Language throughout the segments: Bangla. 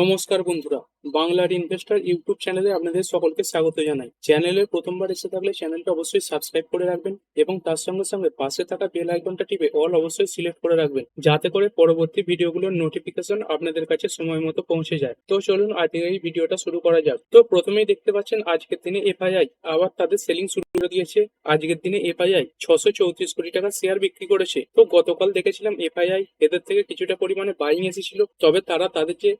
নমস্কার বন্ধুরা, বাংলার ইনভেস্টর ইউটিউব চ্যানেলে আপনাদের সকলকে স্বাগত জানাই। চ্যানেলে প্রথমবার এসে থাকলে চ্যানেলটা অবশ্যই সাবস্ক্রাইব করে রাখবেন এবং তার সঙ্গে সঙ্গে পাশে থাকা বেল আইকনটা টিপে অল অবশ্যই সিলেক্ট করে রাখবেন, যাতে করে পরবর্তী ভিডিওগুলোর নোটিফিকেশন আপনাদের কাছে সময় মতো পৌঁছে যায়। তো চলুন আজকের এই ভিডিওটা শুরু করা যাক। তো প্রথমেই দেখতে পাচ্ছেন আজকের দিনে এফআইআই আবার তাদের সেলিং শুরু করে দিয়েছে। আজকের দিনে এফআইআই ছশো চৌত্রিশ কোটি টাকা শেয়ার বিক্রি করেছে। তো গতকাল দেখেছিলাম এফআইআই এদের থেকে কিছুটা পরিমাণে বাইং এসেছিল, তবে তারা তাদের যে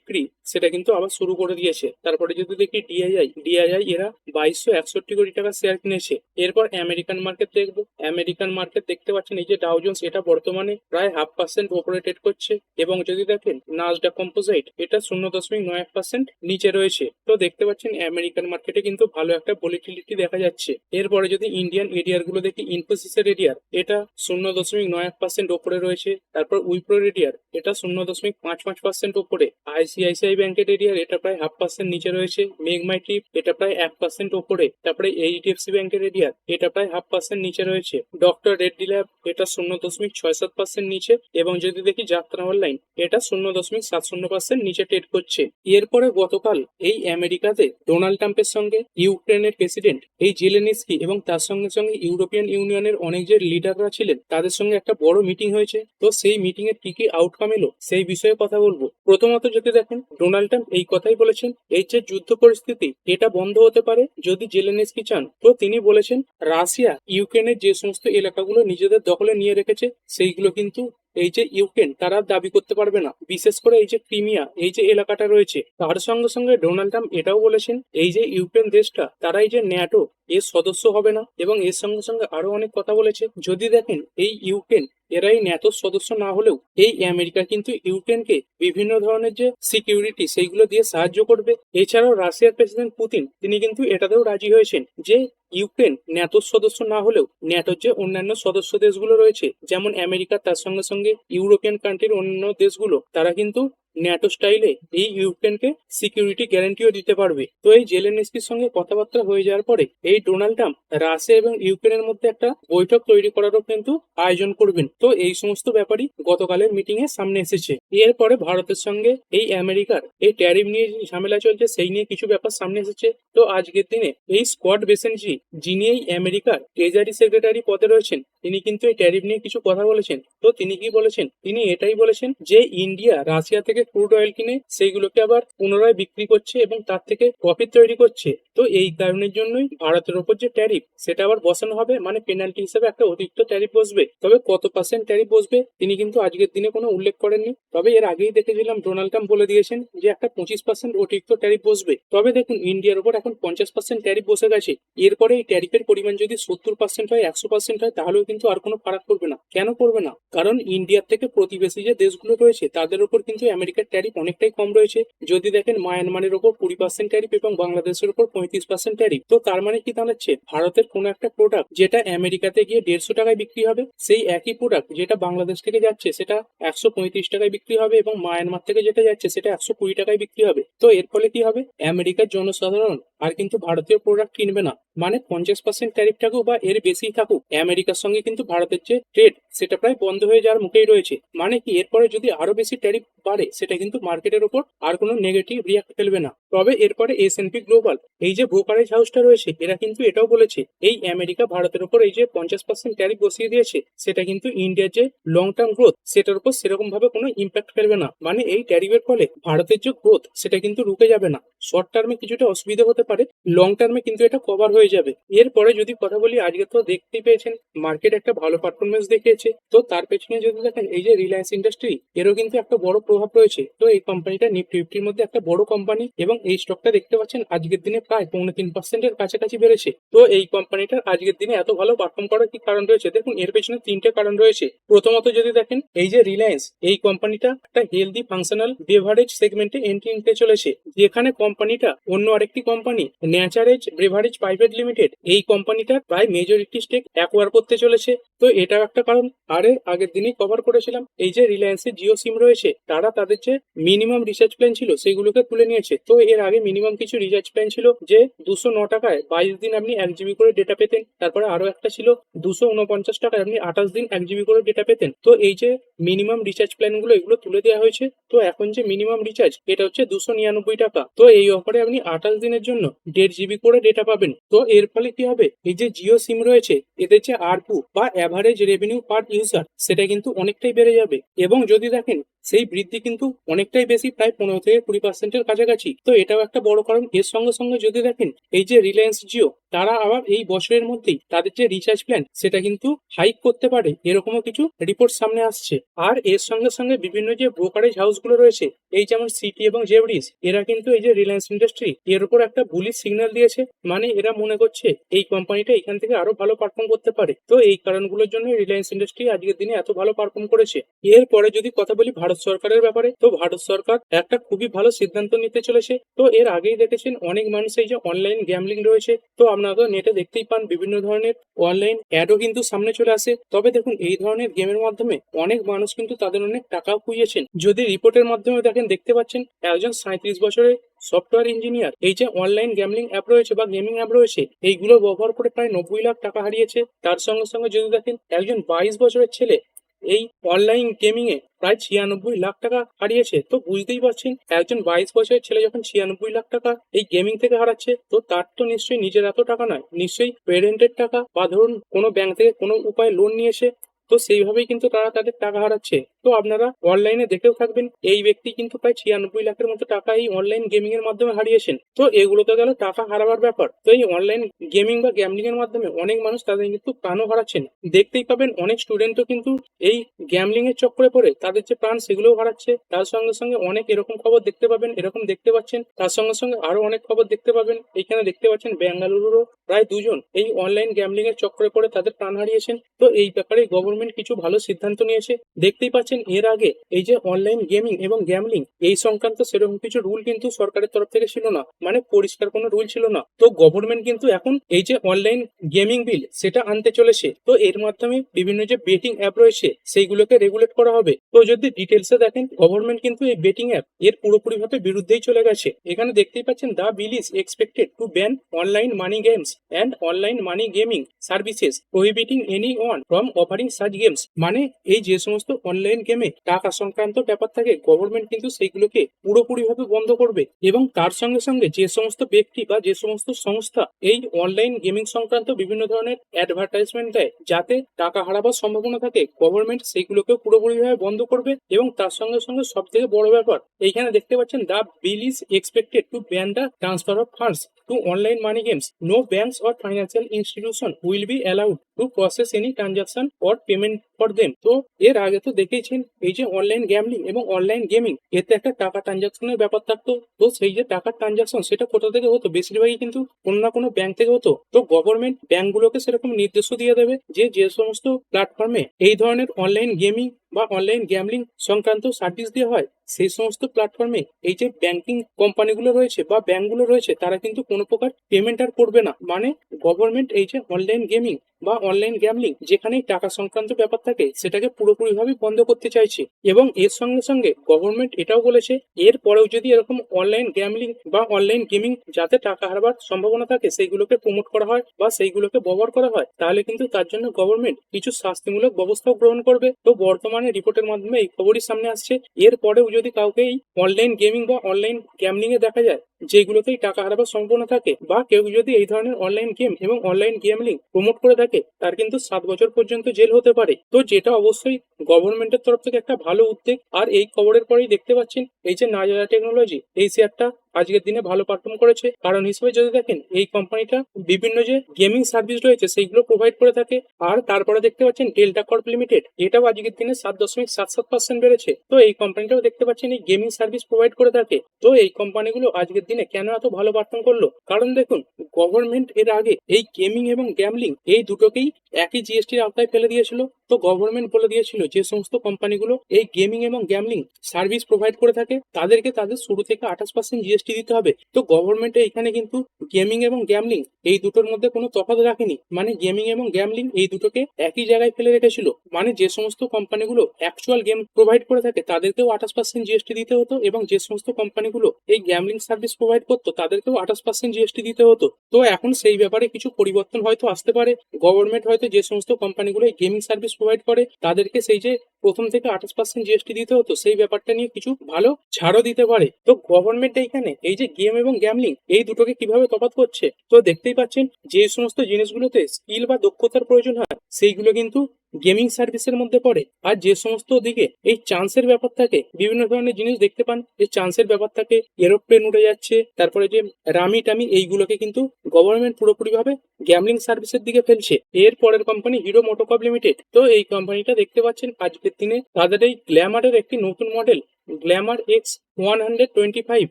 বিক্রি, সেটা কিন্তু আবার শুরু করে দিয়েছে। তারপরে যদি দেখি ডিআইআই ডিআইআই এরা বাইশশো একষট্টি কোটি টাকা শেয়ার কিনেছে। এরপর আমেরিকান মার্কেট দেখব। আমেরিকান মার্কেট দেখতে পাচ্ছেন, এই যে ডাউজন্স এটা বর্তমানে প্রায় হাফ পার্সেন্ট ওপরে ট্রেড করছে। এবং যদি দেখেন নাজডা কম্পোজাইট এটা শূন্য দশমিক নয় এক পার্সেন্ট নিচে রয়েছে। তো দেখতে পাচ্ছেন আমেরিকান মার্কেটে কিন্তু ভালো একটা ভলিটিলিটি দেখা যাচ্ছে। এরপরে যদি ইন্ডিয়ান এরিয়ারগুলো দেখি ইনফোসিসের এরিয়ার এটা শূন্য দশমিক নয় এক পার্সেন্ট ওপরে রয়েছে। তারপর উইপ্রো এরিয়ার এটা শূন্য দশমিক পাঁচ পাঁচ পার্সেন্ট ওপরে আইসিআইসিআই ব্যাংকের এরিয়ার এটা প্রায় হাফ পার্সেন্ট নিচে রয়েছে। মেঘমাই টিপ এটা প্রায় এক পার্সেন্ট ওপরে। তারপরে এইচডিএফসি ব্যাংকের এরিয়ার এটা প্রায় হাফ পার্সেন্ট নিচে রয়েছে। ডক্টর রেড্ডি ল্যাব এটা শূন্য দশমিক ছয় সাত পার্সেন্ট নিচে এবং যদি দেখি যাত্রা অনলাইন এটা শূন্য দশমিক সাত শূন্য পার্সেন্ট নিচে ট্রেড করছে। এরপরে গতকাল এই আমেরিকাতে ডোনাল্ড ট্রাম্পের সঙ্গে ইউক্রেনের প্রেসিডেন্ট এই জেলেনিস্কি এবং তার সঙ্গে সঙ্গে ইউরোপিয়ান ইউনিয়নের অনেক যে লিডাররা ছিলেন, তাদের সঙ্গে একটা বড় মিটিং হয়েছে। তো সেই মিটিং এর কি কি আউটকাম এলো, সেই বিষয়ে কথা বলব। প্রথমত যদি দেখেন, ডোনাল্ড ট্রাম্প এই কথাই বলেছেন এই যে যুদ্ধ পরিস্থিতি এটা বন্ধ হতে পারে যদি জেলেনেসকি চান। তো তিনি বলেছেন, রাশিয়া ইউক্রেনের যে সমস্ত এলাকাগুলো নিজেদের দখলে নিয়ে রেখেছে, সেইগুলো কিন্তু এই যে ইউক্রেন তারা দাবি করতে পারবে না। বিশেষ করে এই যে ক্রিমিয়া, এই যে এলাকাটা রয়েছে, তার সঙ্গে সঙ্গে ডোনাল্ড ট্রাম্প এটাও বলেছেন, এই যে ইউক্রেন দেশটা তারা এই যে ন্যাটো এর সদস্য হবে না। এবং এর সঙ্গে সঙ্গে আরও অনেক কথা বলেছে। যদি দেখেন, এই ইউক্রেন, এরাই ন্যাটোর সদস্য না হলেও, এই আমেরিকা কিন্তু ইউক্রেনকে বিভিন্ন ধরনের যে সিকিউরিটি সেইগুলো দিয়ে সাহায্য করবে। এছাড়াও রাশিয়ার প্রেসিডেন্ট পুতিন, তিনি কিন্তু এটাতেও রাজি হয়েছেন যে ইউক্রেন ন্যাটোর সদস্য না হলেও ন্যাটোর যে অন্যান্য সদস্য দেশগুলো রয়েছে, যেমন আমেরিকা, তার সঙ্গে সঙ্গে ইউরোপিয়ান কান্ট্রির অন্যান্য দেশগুলো, তারা কিন্তু ন্যাটো স্টাইলে এই ইউক্রেনকে সিকিউরিটি গ্যারান্টিও দিতে পারবে। তো এই জেলেনস্কির সঙ্গে কথাবার্তা হয়ে যাওয়ার পরে এই ডোনাল্ড ট্রাম্প রাশিয়া এবং ইউক্রেনের মধ্যে একটা বৈঠক তৈরি করারও কিন্তু আয়োজন করবেন। তো এই সমস্ত ব্যাপারই গতকালের মিটিং এর সামনে এসেছে। এরপরে ভারতের সঙ্গে এই আমেরিকার এই ট্যারিফ নিয়ে ঝামেলা চলছে, সেই নিয়ে কিছু ব্যাপার সামনে এসেছে। তো আজকের দিনে এই স্কট বেসেনজি, যিনি এই আমেরিকার ট্রেজারি সেক্রেটারি পদে রয়েছেন, তিনি কিন্তু এই ট্যারিফ নিয়ে কিছু কথা বলেছেন। তো তিনি কি বলেছেন? তিনি এটাই বলেছেন যে ইন্ডিয়া রাশিয়া থেকে ক্রুড অয়েল কিনে সেইগুলোকে আবার পুনরায় বিক্রি করছে এবং তার থেকে প্রফিট তৈরি করছে। তো এই কারণের জন্যই ভারতের ওপর যে ট্যারিফ সেটা আবার বসানো হবে মানে পেনাল্টি হিসেবে একটা অতিরিক্ত ট্যারিফ বসবে। তবে কত পার্সেন্ট ট্যারিফ বসবে, তিনি কিন্তু আজকের দিনে কোনো উল্লেখ করেননি। তবে এর আগেই দেখেছিলাম ডোনাল্ড ট্রাম্প বলে দিয়েছেন যে একটা পঁচিশ পার্সেন্ট অতিরিক্ত ট্যারিফ বসবে। তবে দেখুন, ইন্ডিয়ার উপর এখন পঞ্চাশ পার্সেন্ট ট্যারিফ বসে গেছে। এরপরে এই ট্যারিফের পরিমাণ যদি সত্তর পার্সেন্ট হয়, একশো পার্সেন্ট হয়, তাহলেও কিন্তু আর কোনো ফারাক করবে না। কেন করবে না? কারণ ইন্ডিয়ার থেকে প্রতিবেশী যে দেশগুলো রয়েছে, তাদের উপর কিন্তু আমেরিকার ট্যারিফ অনেকটাই কম রয়েছে। যদি দেখেন মায়ানমারের ওপর কুড়ি পার্সেন্ট ট্যারিফ এবং বাংলাদেশের উপর পঁয়ত্রিশ পার্সেন্ট ট্যারিফ তো তার মানে কি দাঁড়াচ্ছে ভারতের কোন একটা প্রোডাক্ট যেটা আমেরিকাতে গিয়ে দেড়শো টাকায় বিক্রি হবে, সেই একই প্রোডাক্ট যেটা বাংলাদেশ থেকে যাচ্ছে, সেটা একশো পঁয়ত্রিশ টাকায় বিক্রি হবে এবং মায়ানমার থেকে যেটা যাচ্ছে, সেটা একশো কুড়ি টাকায় বিক্রি হবে। তো এর ফলে কি হবে? আমেরিকার জনসাধারণ আর কিন্তু ভারতীয় প্রোডাক্ট কিনবে না। মানে পঞ্চাশ পার্সেন্ট ট্যারিফ থাকুক বা এর বেশি থাকুক, আমেরিকার সঙ্গে কিন্তু ভারতের যে ট্রেড সেটা প্রায় বন্ধ হয়ে যাওয়ার মুখেই রয়েছে। মানে কি, এরপরে যদি আরও বেশি ট্যারিফ বাড়ে, সেটা কিন্তু মার্কেটের উপর আর কোনো নেগেটিভ রিয়াক্ট ফেলবে না। তবে এরপরে এস এন পি গ্লোবাল এই যে ব্রোকারেজ হাউসটা রয়েছে, এরা কিন্তু এটাও বলেছে, এই আমেরিকা ভারতের উপর এই যে পঞ্চাশ পার্সেন্ট ট্যারিফ বসিয়ে দিয়েছে, সেটা কিন্তু ইন্ডিয়ার যে লং টার্ম গ্রোথ সেটার উপর সেরকম ভাবে কোনো ইম্প্যাক্ট ফেলবে না। মানে এই ট্যারিফের ফলে ভারতের যে গ্রোথ সেটা কিন্তু রুকে যাবে না। শর্ট টার্মে কিছুটা অসুবিধা হতে পারে লং টার্মে কিন্তু এটা কভার হয়ে যাবে। এরপরে যদি কথা বলি, আজকে তো দেখতেই পেয়েছেন মার্কেট একটা ভালো পারফরমেন্স দেখিয়েছে। তো তার পেছনে যদি দেখেন, এই যে রিলায়েন্স ইন্ডাস্ট্রি এরও কিন্তু একটা বড় প্রভাব রয়েছে। তো এই কোম্পানিটা নিফটি ফিফটির মধ্যে একটা বড় কোম্পানি এবং এই স্টকটা দেখতে পাচ্ছেন, আজকের দিনে প্রায় পৌনে তিন পার্সেন্টের কাছাকাছি বেড়েছে। তো এই কোম্পানিটার আজকের দিনে এত ভালো পারফর্ম করার কি কারণ রয়েছে? দেখুন, এর পেছনে তিনটে কারণ রয়েছে। প্রথমত যদি দেখেন, এই যে রিলায়েন্স এই কোম্পানিটা একটা হেলদি ফাংশনাল বেভারেজ সেগমেন্টে এন্ট্রি নিতে চলেছে। যেখানে কোম্পানিটা অন্য আরেকটি company Naturage beverage private limited এই কোম্পানিটা প্রায় মেজরিটি স্টেক অ্যাকোয়ার করতে চলেছে। তো এটাও একটা কারণ। আরে, আগের দিনই কভার করেছিলাম। এই যে রিলায়েন্সের জিও সিম রয়েছে, তারা তাদের যে মিনিমাম রিচার্জ প্ল্যান ছিল, সেগুলোকে তুলে নিয়েছে। তো এর আগে মিনিমাম কিছু রিচার্জ প্ল্যান ছিল যে দুশো ন টাকায় বাইশ দিন আপনি এক জিবি করে ডেটা পেতেন। তারপরে আরও একটা ছিল, দুশো উনপঞ্চাশ টাকায় আপনি আঠাশ দিন এক জিবি করে ডেটা পেতেন। তো এই যে মিনিমাম রিচার্জ প্ল্যানগুলো এগুলো তুলে দেওয়া হয়েছে। তো এখন যে মিনিমাম রিচার্জ এটা হচ্ছে দুশো নিরানব্বই টাকা। তো এই অফারে আপনি আঠাশ দিনের জন্য দেড় জিবি করে ডেটা পাবেন। তো এর ফলে কি হবে? এই যে জিও সিম রয়েছে, এদের যে আরপু বা অ্যাভারেজ রেভিনিউ পার ইউজার সেটা কিন্তু অনেকটাই বেড়ে যাবে। এবং যদি দেখেন সেই বৃদ্ধি কিন্তু অনেকটাই বেশি, প্রায় পনেরো থেকে কুড়ি পার্সেন্টের কাছাকাছি। তো এটাও একটা বড় কারণ। এর সঙ্গে সঙ্গে যদি দেখেন, এই যে রিলায়েন্স জিও তারা আবার এই বছরের মধ্যেই তাদের যে রিচার্জ প্ল্যান সেটা কিন্তু হাইক করতে পারে। এরকমও কিছু রিপোর্ট সামনে আসছে। আর এর সঙ্গে সঙ্গে বিভিন্ন যে ব্রোকারেজ হাউসগুলো রয়েছে, এই যেমন সিটি এবং জেভরিজ এরা কিন্তু এই যে রিলায়েন্স ইন্ডাস্ট্রি এর উপর একটা বুলিশ সিগন্যাল দিয়েছে। মানে এরা মনে করছে, এই কোম্পানিটা এখান থেকে আরও ভালো পারফর্ম করতে পারে। তো এই কারণগুলোর জন্য রিলায়েন্স ইন্ডাস্ট্রি আজকের দিনে এত ভালো পারফর্ম করেছে। এরপরে যদি কথা বলি ভারত সরকারের ব্যাপারে। তো ভারত সরকার একটা খুবই ভালো সিদ্ধান্ত নিতে চলেছে। তো এর আগেই দেখেছেন অনেক মানুষ এই যে অনলাইন গ্যামলিং রয়েছে। তো আপনারা নেটে দেখতেই পান বিভিন্ন ধরনের অনলাইন অ্যাডও কিন্তু সামনে চলে আসে। তবে দেখুন, এই ধরনের গেমের মাধ্যমে অনেক মানুষ কিন্তু তাদের অনেক টাকাও খুইয়েছেন যদি রিপোর্টের মাধ্যমে দেখেন, দেখতে পাচ্ছেন, একজন সাঁত্রিশ বছরের সফটওয়্যার ইঞ্জিনিয়ার এই যে অনলাইন গ্যামলিং অ্যাপ রয়েছে বা গেমিং অ্যাপ রয়েছে, এইগুলো ব্যবহার করে প্রায় নব্বই লাখ টাকা হারিয়েছে। তার সঙ্গে সঙ্গে যদি দেখেন, একজন বাইশ বছরের ছেলে এই অনলাইন গেমিং এ প্রায় ছিয়ানব্বই লাখ টাকা হারিয়েছে। তো বুঝতেই পারছেন, একজন বাইশ বছরের ছেলে যখন ছিয়ানব্বই লাখ টাকা এই গেমিং থেকে হারাচ্ছে, তো তার তো নিশ্চয়ই নিজের এত টাকা নয়, নিশ্চয়ই পেরেন্টের টাকা বা ধরুন কোনো ব্যাংক থেকে কোনো উপায়ে লোন নিয়েছে তো সেইভাবেই কিন্তু তারা তাদের টাকা হারাচ্ছে। তো আপনারা অনলাইনে দেখেও থাকবেন, এই ব্যক্তি কিন্তু প্রায় ছিয়ানব্বই লাখের মতো টাকা এই অনলাইন গেমিং এর মাধ্যমে হারিয়েছেন। তো এগুলো তো গেল টাকা হারাবার ব্যাপার। তো এই অনলাইন গেমিং বা গ্যামলিং এর মাধ্যমে অনেক মানুষ তাদের কিন্তু প্রাণও হারাচ্ছেন। দেখতেই পাবেন অনেক স্টুডেন্টও কিন্তু এই গ্যামলিং এর চক্করে পড়ে, তাদের যে প্রাণ সেগুলোও হারাচ্ছে। তার সঙ্গে সঙ্গে অনেক এরকম খবর দেখতে পাবেন, এরকম দেখতে পাচ্ছেন। তার সঙ্গে সঙ্গে আরও অনেক খবর দেখতে পাবেন। এখানে দেখতে পাচ্ছেন বেঙ্গালুরুরও প্রায় দুজন এই অনলাইন গ্যামলিং এর চক্করে পড়ে তাদের প্রাণ হারিয়েছেন। তো এই ব্যাপারে গভর্নমেন্ট কিছু ভালো সিদ্ধান্ত নিয়েছে। দেখতেই পাচ্ছেন এর আগে এই যে অনলাইন গেমিং এবং গ্যামলিং এই সংক্রান্ত সেরকম কিছু রুল কিন্তু সরকারের তরফ থেকে ছিল না। মানে পরিষ্কার কোনো রুল ছিল না। তো গভর্নমেন্ট কিন্তু এখন এই যে অনলাইন গেমিং বিল সেটা আনতে চলেছে। তো এর মাধ্যমে বিভিন্ন যে বেটিং অ্যাপ রয়েছে, সেইগুলোকে রেগুলেট করা হবে। তো যদি ডিটেলসে দেখেন গভর্নমেন্ট কিন্তু এই বেটিং অ্যাপ এর পুরোপুরি ভাবে বিরুদ্ধেই চলে গেছে। এখানে দেখতেই পাচ্ছেন the bill is expected to ban online money games and online money gaming services prohibiting anyone from offering such games মানে এই যে সমস্ত অনলাইন গেমে টাকা সংক্রান্ত ব্যাপার থাকে গভর্নমেন্ট কিন্তু সেইগুলোকে পুরোপুরি ভাবে বন্ধ করবে এবং তার সঙ্গে সঙ্গে যে সমস্ত ব্যক্তি বা যে সমস্ত সংস্থা এই অনলাইন গেমিং সংক্রান্ত বিভিন্ন ধরনের অ্যাডভার্টাইজমেন্ট দেয়, যাতে টাকা হারাবার সম্ভাবনা থাকে গভর্নমেন্ট সেইগুলোকেও পুরোপুরিভাবে বন্ধ করবে এবং তার সঙ্গে সঙ্গে সব থেকে বড় ব্যাপার, এইখানে দেখতে পাচ্ছেন the bill is expected to ban the transfer of funds to online money games no banks or financial institution will be allowed to process any transaction or payment for them তো এর আগে তো দেখেছেন এই যে অনলাইন গ্যামলিং এবং অনলাইন গেমিং এতে একটা টাকা ট্রানজাকশনের ব্যাপার থাকতো। তো সেই যে টাকার ট্রানজাকশন সেটা কোথা থেকে হতো? বেশিরভাগই কিন্তু কোনো না কোনো ব্যাংক থেকে হতো। তো গভর্নমেন্ট ব্যাংকগুলোকে সেরকম নির্দেশ দিয়ে দেবে যে যে সমস্ত প্ল্যাটফর্মে এই ধরনের অনলাইন গেমিং বা অনলাইন গ্যামলিং সংক্রান্ত সার্ভিস দেওয়া হয়, সেই সমস্ত প্ল্যাটফর্মে এই যে ব্যাংকিং কোম্পানিগুলো রয়েছে বা ব্যাংকগুলো রয়েছে, তারা কিন্তু কোনো প্রকার পেমেন্ট আর করবে না। মানে গভর্নমেন্ট এই যে অনলাইন গেমিং বা অনলাইন গ্যামলিং যেখানেই টাকা সংক্রান্ত ব্যাপার থাকে সেটাকে পুরোপুরিভাবে বন্ধ করতে চাইছে এবং এর সঙ্গে সঙ্গে গভর্নমেন্ট এটাও বলেছে, এর পরেও যদি এরকম অনলাইন গ্যামলিং বা অনলাইন গেমিং যাতে টাকা হারবার সম্ভাবনা থাকে, সেইগুলোকে প্রমোট করা হয় বা সেইগুলোকে ব্যবহার করা হয়, তাহলে কিন্তু তার জন্য গভর্নমেন্ট কিছু শাস্তিমূলক ব্যবস্থাও গ্রহণ করবে। তো বর্তমানে রিপোর্টের মাধ্যমে এই খবরই সামনে আসছে। এর পরেও যদি কাউকে এই অনলাইন গেমিং বা অনলাইন গ্যামলিং এ দেখা যায় যেগুলোতেই টাকা হারাবার সম্ভাবনা থাকে বা কেউ যদি এই ধরনের অনলাইন গেম এবং অনলাইন গেমলিং প্রমোট করে থাকে, তার কিন্তু সাত বছর পর্যন্ত জেল হতে পারে। তো যেটা অবশ্যই গভর্নমেন্টের তরফ থেকে একটা ভালো উদ্যোগ। আর এই খবরের পরেই দেখতে পাচ্ছেন এই যে নাজারা টেকনোলজি এই শেয়ারটা আজকের দিনে ভালো পারফর্ম করেছে। কারণ হিসেবে যদি দেখেন, এই কোম্পানিটা বিভিন্ন যে গেমিং সার্ভিস রয়েছে, সেইগুলো প্রোভাইড করে থাকে। আর তারপরে দেখতে পাচ্ছেন ডেল্টা কর্প লিমিটেড এটাও আজকের দিনে সাত দশমিক সাত সাত পার্সেন্ট বেড়েছে। তো এই কোম্পানিটাও দেখতে পাচ্ছেন, এই গেমিং সার্ভিস প্রোভাইড করে থাকে। তো এই কোম্পানিগুলো আজকের দিনে কেন এত ভালো পারফর্ম করল? কারণ দেখুন গভর্নমেন্ট এর আগে এই গেমিং এবং গ্যামলিং এই দুটোকেই একই জিএসটির আওতায় ফেলে দিয়েছিল। তো গভর্নমেন্ট বলে দিয়েছিল যে সমস্ত কোম্পানিগুলো এই গেমিং এবং গ্যামলিং সার্ভিস প্রোভাইড করে থাকে, তাদেরকে তাদের শুরু থেকে আঠাশ পার্সেন্ট জিএসটি দিতে হবে। তো গভর্নমেন্ট এখানে কিন্তু গেমিং এবং গ্যামলিং এই দুটোর মধ্যে কোনো তফাৎ রাখেনি। মানে গেমিং এবং গ্যামলিং এই দুটোকে একই জায়গায় ফেলে রেখেছিল। মানে যে সমস্ত কোম্পানিগুলো অ্যাকচুয়াল গেম প্রোভাইড করে থাকে, তাদেরকেও আঠাশ পার্সেন্ট জিএসটি দিতে হতো এবং যে সমস্ত কোম্পানিগুলো এই গ্যামলিং সার্ভিস প্রোভাইড করতো, তাদেরকেও আঠাশ পার্সেন্ট জিএসটি দিতে হতো। তো এখন সেই ব্যাপারে কিছু পরিবর্তন হয়তো আসতে পারে। গভর্নমেন্ট হয়তো যে সমস্ত কোম্পানিগুলো এই গেমিং সার্ভিস প্রোভাইড করে, তাদেরকে সেই যে প্রথম থেকে আঠাশ পার্সেন্ট জিএসটি দিতে হতো, সেই ব্যাপারটা নিয়ে কিছু ভালো ছাড়ও দিতে পারে। তো গভর্নমেন্ট এইখানে এই যে গেম এবং গ্যামলিং এই দুটোকে কীভাবে তফাৎ করছে? তো দেখতেই পাচ্ছেন, যে সমস্ত জিনিসগুলোতে স্কিল বা দক্ষতার প্রয়োজন হয়, সেইগুলো কিন্তু গেমিং সার্ভিসের মধ্যে পড়ে আর যে সমস্ত দিকে এই চান্সের ব্যাপার থাকে, বিভিন্ন ধরনের জিনিস দেখতে পান যে চান্সের ব্যাপার থাকে, এরোপ্লেন উড়ে যাচ্ছে, তারপরে যে রামি টামি এইগুলোকে কিন্তু গভর্নমেন্ট পুরোপুরি ভাবে গ্যামলিং সার্ভিসের দিকে ফেলছে। এর পরের কোম্পানি হিরো মোটোকপ লিমিটেড তো এই কোম্পানিটা দেখতে পাচ্ছেন, আজকের দিনে তাদের এই গ্ল্যামারের একটি নতুন model Glamour X one hundred twenty five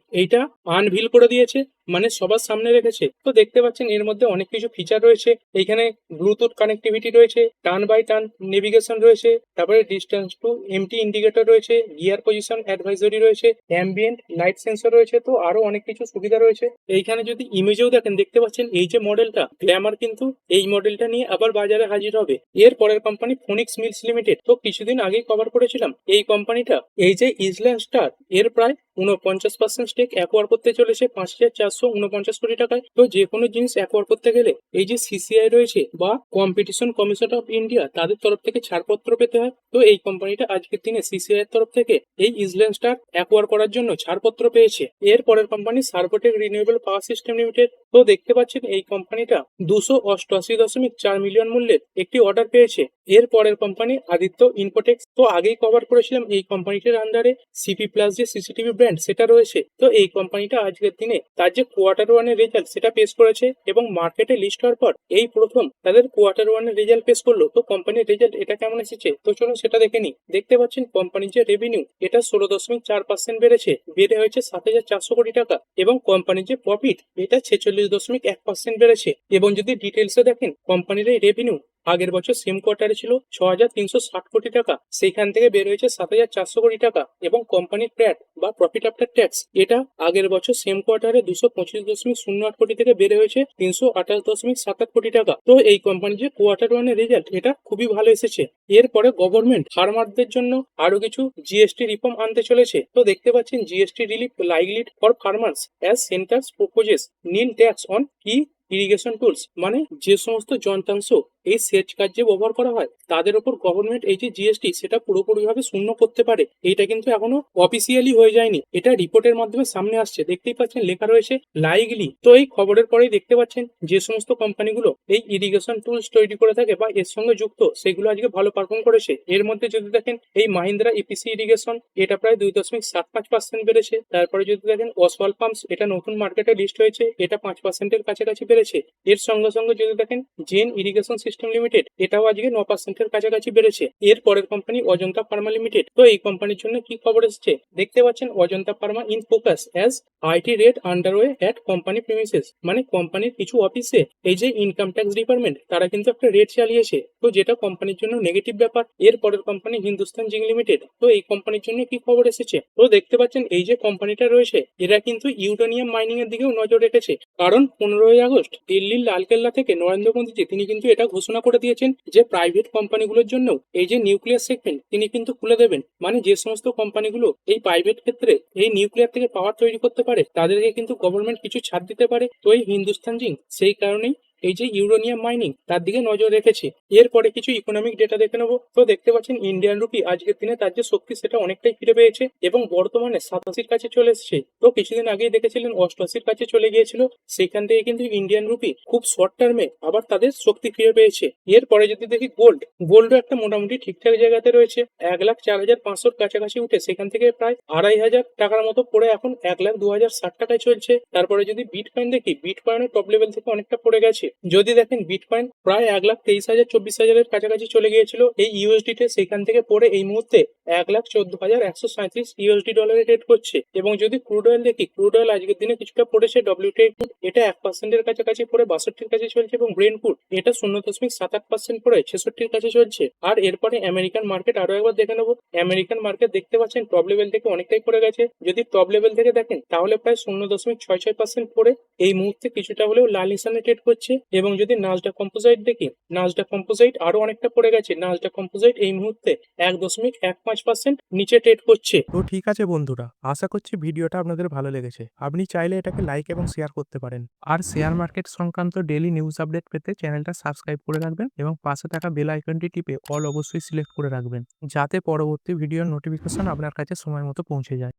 এইটা আনভিল করে দিয়েছে মানে সবার সামনে রেখেছে। তো দেখতে পাচ্ছেন, এর মধ্যে অনেক কিছু ফিচার রয়েছে। এখানে ব্লুটুথ কানেক্টিভিটি রয়েছে টার্ন বাই টার্ন নেভিগেশন রয়েছে, তারপরে ডিস্টেন্স টু এমটি ইন্ডিকেটর রয়েছে গিয়ার পজিশন অ্যাডভাইজারি রয়েছে অ্যাম্বিয়েন্ট লাইট সেন্সর রয়েছে, তো আরও অনেক কিছু সুবিধা রয়েছে। এইখানে যদি ইমেজেও দেখেন, দেখতে পাচ্ছেন এই যে মডেলটা গ্ল্যামার কিন্তু এই মডেলটা নিয়ে আবার বাজারে হাজির হবে। এর পরের কোম্পানি ফোনিক্স মিলস লিমিটেড তো কিছুদিন আগেই কভার করেছিলাম। এই কোম্পানিটা এই যে ইসল্যান্ড স্টার এর প্রায় one উনপঞ্চাশ পার্সেন্ট স্টেক অ্যাকোয়ার করতে চলেছে পাঁচ হাজার চারশো উনপঞ্চাশ কোটি টাকায়। তো যে কোনো জিনিস অ্যাকোয়ার করতে গেলে এই যে সিসিআই রয়েছে বা কম্পিটিশন কমিশন অফ ইন্ডিয়া তাদের তরফ থেকে ছাড়পত্র পেতে হয়। তো এই কোম্পানিটা আজকের দিনে সিসিআই এর তরফ থেকে এই ইসল্যান্ড স্টার অ্যাকোয়ার করার জন্য ছাড়পত্র পেয়েছে। এর পরের company Servotech renewable power system limited তো দেখতে পাচ্ছেন এই কোম্পানিটা দুশো অষ্টআশি দশমিক চার মিলিয়ন মূল্যের একটি অর্ডার পেয়েছে। এর পরের কোম্পানি আদিত্য ইনফোটেক্স তো আগেই কভার করেছিলাম এই কোম্পানিটির আন্ডারে সিপি প্লাস যে সিসিটিভি ব্র্যান্ড সেটা রয়েছে। তো এই কোম্পানিটা আজকের দিনে তার যে কোয়ার্টার ওয়ানের রেজাল্ট সেটা পেশ করেছে এবং মার্কেটে লিস্ট হওয়ার পর এই প্রথম তাদের কোয়ার্টার ওয়ানের রেজাল্ট পেশ করল। তো কোম্পানির রেজাল্ট এটা কেমন এসেছে? তো চলুন সেটা দেখে নি দেখতে পাচ্ছেন কোম্পানির যে রেভিনিউ এটা ষোলো দশমিক চার পার্সেন্ট বেড়েছে। বেড়ে হয়েছে সাত হাজার চারশো কোটি টাকা এবং কোম্পানির যে প্রফিট এটা ছেচল্লিশ দশমিক এক পার্সেন্ট বেড়েছে। এবং যদি ডিটেলসে দেখেন কোম্পানির এই রেভিনিউ আগের বছর সেম কোয়ার্টারে ছিল ছ হাজার তিনশো ষাট কোটি টাকা। সেইখান থেকে বের হয়েছে সাত হাজার চারশো কোটি টাকা এবং কোম্পানির প্যাট বা প্রফিট আফটার ট্যাক্স এটা আগের বছর সেম কোয়ার্টারে দুশো পঁচিশ দশমিক শূন্য আট কোটি থেকে বেড়ে হয়েছে তিনশো আঠাশ দশমিক সাত আট কোটি টাকা। তো এই কোম্পানির যে কোয়ার্টার ওয়ানের রেজাল্ট এটা খুবই ভালো এসেছে। এরপরে গভর্নমেন্ট ফার্মারদের জন্য আরও কিছু জিএসটি রিফর্ম আনতে চলেছে। তো দেখতে পাচ্ছেন GST relief likely for farmers as centre's proposes nil tax on key irrigation tools মানে যে সমস্ত যন্ত্রাংশ এই সেচ কার্যে ব্যবহার করা হয়, তাদের উপর গভর্নমেন্ট এই যে জিএসটি সেটা পুরোপুরিভাবে শূন্য করতে পারে এটা কিন্তু এখনও অফিসিয়ালি হয়ে যায়নি। এটা রিপোর্টের মাধ্যমে সামনে আসছে। দেখতেই পাচ্ছেন লেখা রয়েছে লাইগলি তো এই খবরের পরেই দেখতে পাচ্ছেন যে সমস্ত কোম্পানিগুলো এই ইরিগেশন টুলস তৈরি করে থাকে বা এর সঙ্গে যুক্ত, সেগুলো আজকে ভালো পারফর্ম করেছে। এর মধ্যে যদি দেখেন এই মাহিন্দ্রা ইপিসি ইরিগেশন এটা প্রায় দুই দশমিক সাত পাঁচ পার্সেন্ট বেড়েছে। তারপরে যদি দেখেন অসওয়াল পাম্পস এটা নতুন মার্কেটে লিস্ট হয়েছে, এটা পাঁচ পার্সেন্টের কাছাকাছি বেড়েছে। এর সঙ্গে সঙ্গে যদি দেখেন জেন ইরিগেশন সিস্টেম লিমিটেড এটাও আজকে ন পার্সেন্টের কাছাকাছি বেড়েছে। এর পরের কোম্পানি অজন্তা ফার্মা লিমিটেড তো এই কোম্পানির জন্য কি খবর এসেছে? দেখতে পাচ্ছেন Ajanta pharma in focus as IT raid underway at company premises মানে কোম্পানির কিছু অফিসে এই যে ইনকাম ট্যাক্স ডিপার্টমেন্ট তারা কিন্তু একটা রেট চালিয়েছে। তো যেটা কোম্পানির জন্য নেগেটিভ ব্যাপার, এর পরের কোম্পানি হিন্দুস্তান জিং লিমিটেড তো এই কোম্পানির জন্য কি খবর এসেছে? তো দেখতে পাচ্ছেন এই যে কোম্পানিটা রয়েছে, এরা কিন্তু ইউটোনিয়াম মাইনিং এর দিকেও নজর রেখেছে। কারণ পনেরোই আগস্ট দিল্লির লালকেল্লা থেকে নরেন্দ্র মোদীজি তিনি কিন্তু এটা ঘোষণা করে দিয়েছেন যে প্রাইভেট কোম্পানিগুলোর জন্য এই যে নিউক্লিয়ার সেগমেন্ট তিনি কিন্তু খুলে দেবেন। মানে যে সমস্ত কোম্পানিগুলো এই প্রাইভেট ক্ষেত্রে এই নিউক্লিয়ার থেকে পাওয়ার তৈরি করতে পারে, তাদেরকে কিন্তু গভর্নমেন্ট কিছু ছাড় দিতে পারে। তো এই হিন্দুস্তান জিং সেই কারণেই এই যে ইউরোনিয়াম মাইনিং, তার দিকে নজর রেখেছে। এরপরে কিছু ইকোনমিক ডেটা দেখে নেব। তো দেখতে পাচ্ছেন ইন্ডিয়ান রুপি আজকের দিনে তার যে শক্তি, সেটা অনেকটাই ফিরে পেয়েছে এবং বর্তমানে সাতাশির কাছে চলে এসেছে। তো কিছুদিন আগেই দেখেছিলেন, অষ্টআশির কাছে চলে গিয়েছিল। সেখান থেকে কিন্তু ইন্ডিয়ান রুপি খুব শর্ট টার্মে আবার তাদের শক্তি ফিরে পেয়েছে। এরপরে যদি দেখি গোল্ড গোল্ডও একটা মোটামুটি ঠিকঠাক জায়গাতে রয়েছে। এক লাখ চার হাজার পাঁচশোর কাছাকাছি উঠে সেখান থেকে প্রায় আড়াই হাজার টাকার মতো পড়ে এখন এক লাখ দু হাজার ষাট টাকায় চলছে। তারপরে যদি বিট কয়েন দেখি বিট কয়েনের টপ লেভেল থেকে অনেকটা পড়ে গেছে। যদি দেখেন বিটকয়েন প্রায় এক লাখ তেইশ হাজার, চব্বিশ হাজারের কাছাকাছি চলে গিয়েছিল, এই ইউএসডি ইউএসডিতে সেখান থেকে পড়ে এই মুহূর্তে এক লাখ চোদ্দ হাজার একশো সাঁত্রিশ ইউএসডি ডলারে ট্রেড করছে। এবং যদি ক্রুড অয়েল দেখি ক্রুড অয়েল আজকের দিনে কিছুটা পড়েছে ডব্লিউটিআই ক্রুড এটা এক পার্সেন্টের কাছাকাছি পড়ে, বাষট্টির কাছে চলছে, এবং ব্রেন ক্রুড এটা শূন্য দশমিক সাত আট পার্সেন্ট পড়ে, ছেষট্টির কাছে চলছে। আর এরপরে আমেরিকান মার্কেট আরও একবার দেখে নেব। আমেরিকান মার্কেট দেখতে পাচ্ছেন টপ লেভেল থেকে অনেকটাই পড়ে গেছে। যদি টপ লেভেল থেকে দেখেন, তাহলে প্রায় শূন্য দশমিক ছয় ছয় পার্সেন্ট পড়ে। এই মুহূর্তে কিছুটা হলেও লাল নিশানে ট্রেড করছে। এবং যদি নাজডা কম্পোজাইট দেখি নাজডা কম্পোজাইট আরও অনেকটা পড়ে গেছে। নাজডা কম্পোজাইট এই মুহূর্তে এক দশমিক এক পাঁচ পার্সেন্ট নিচে ট্রেড করছে। তো ঠিক আছে বন্ধুরা, আশা করছি ভিডিওটা আপনাদের ভালো লেগেছে। আপনি চাইলে এটাকে লাইক এবং শেয়ার করতে পারেন। আর শেয়ার মার্কেট সংক্রান্ত ডেলি নিউজ আপডেট পেতে চ্যানেলটা সাবস্ক্রাইব করে রাখবেন এবং পাশে থাকা বেল আইকনটি টিপে অল অবশ্যই সিলেক্ট করে রাখবেন, যাতে পরবর্তী ভিডিওর নোটিফিকেশন আপনার কাছে সময় মতো পৌঁছে যায়।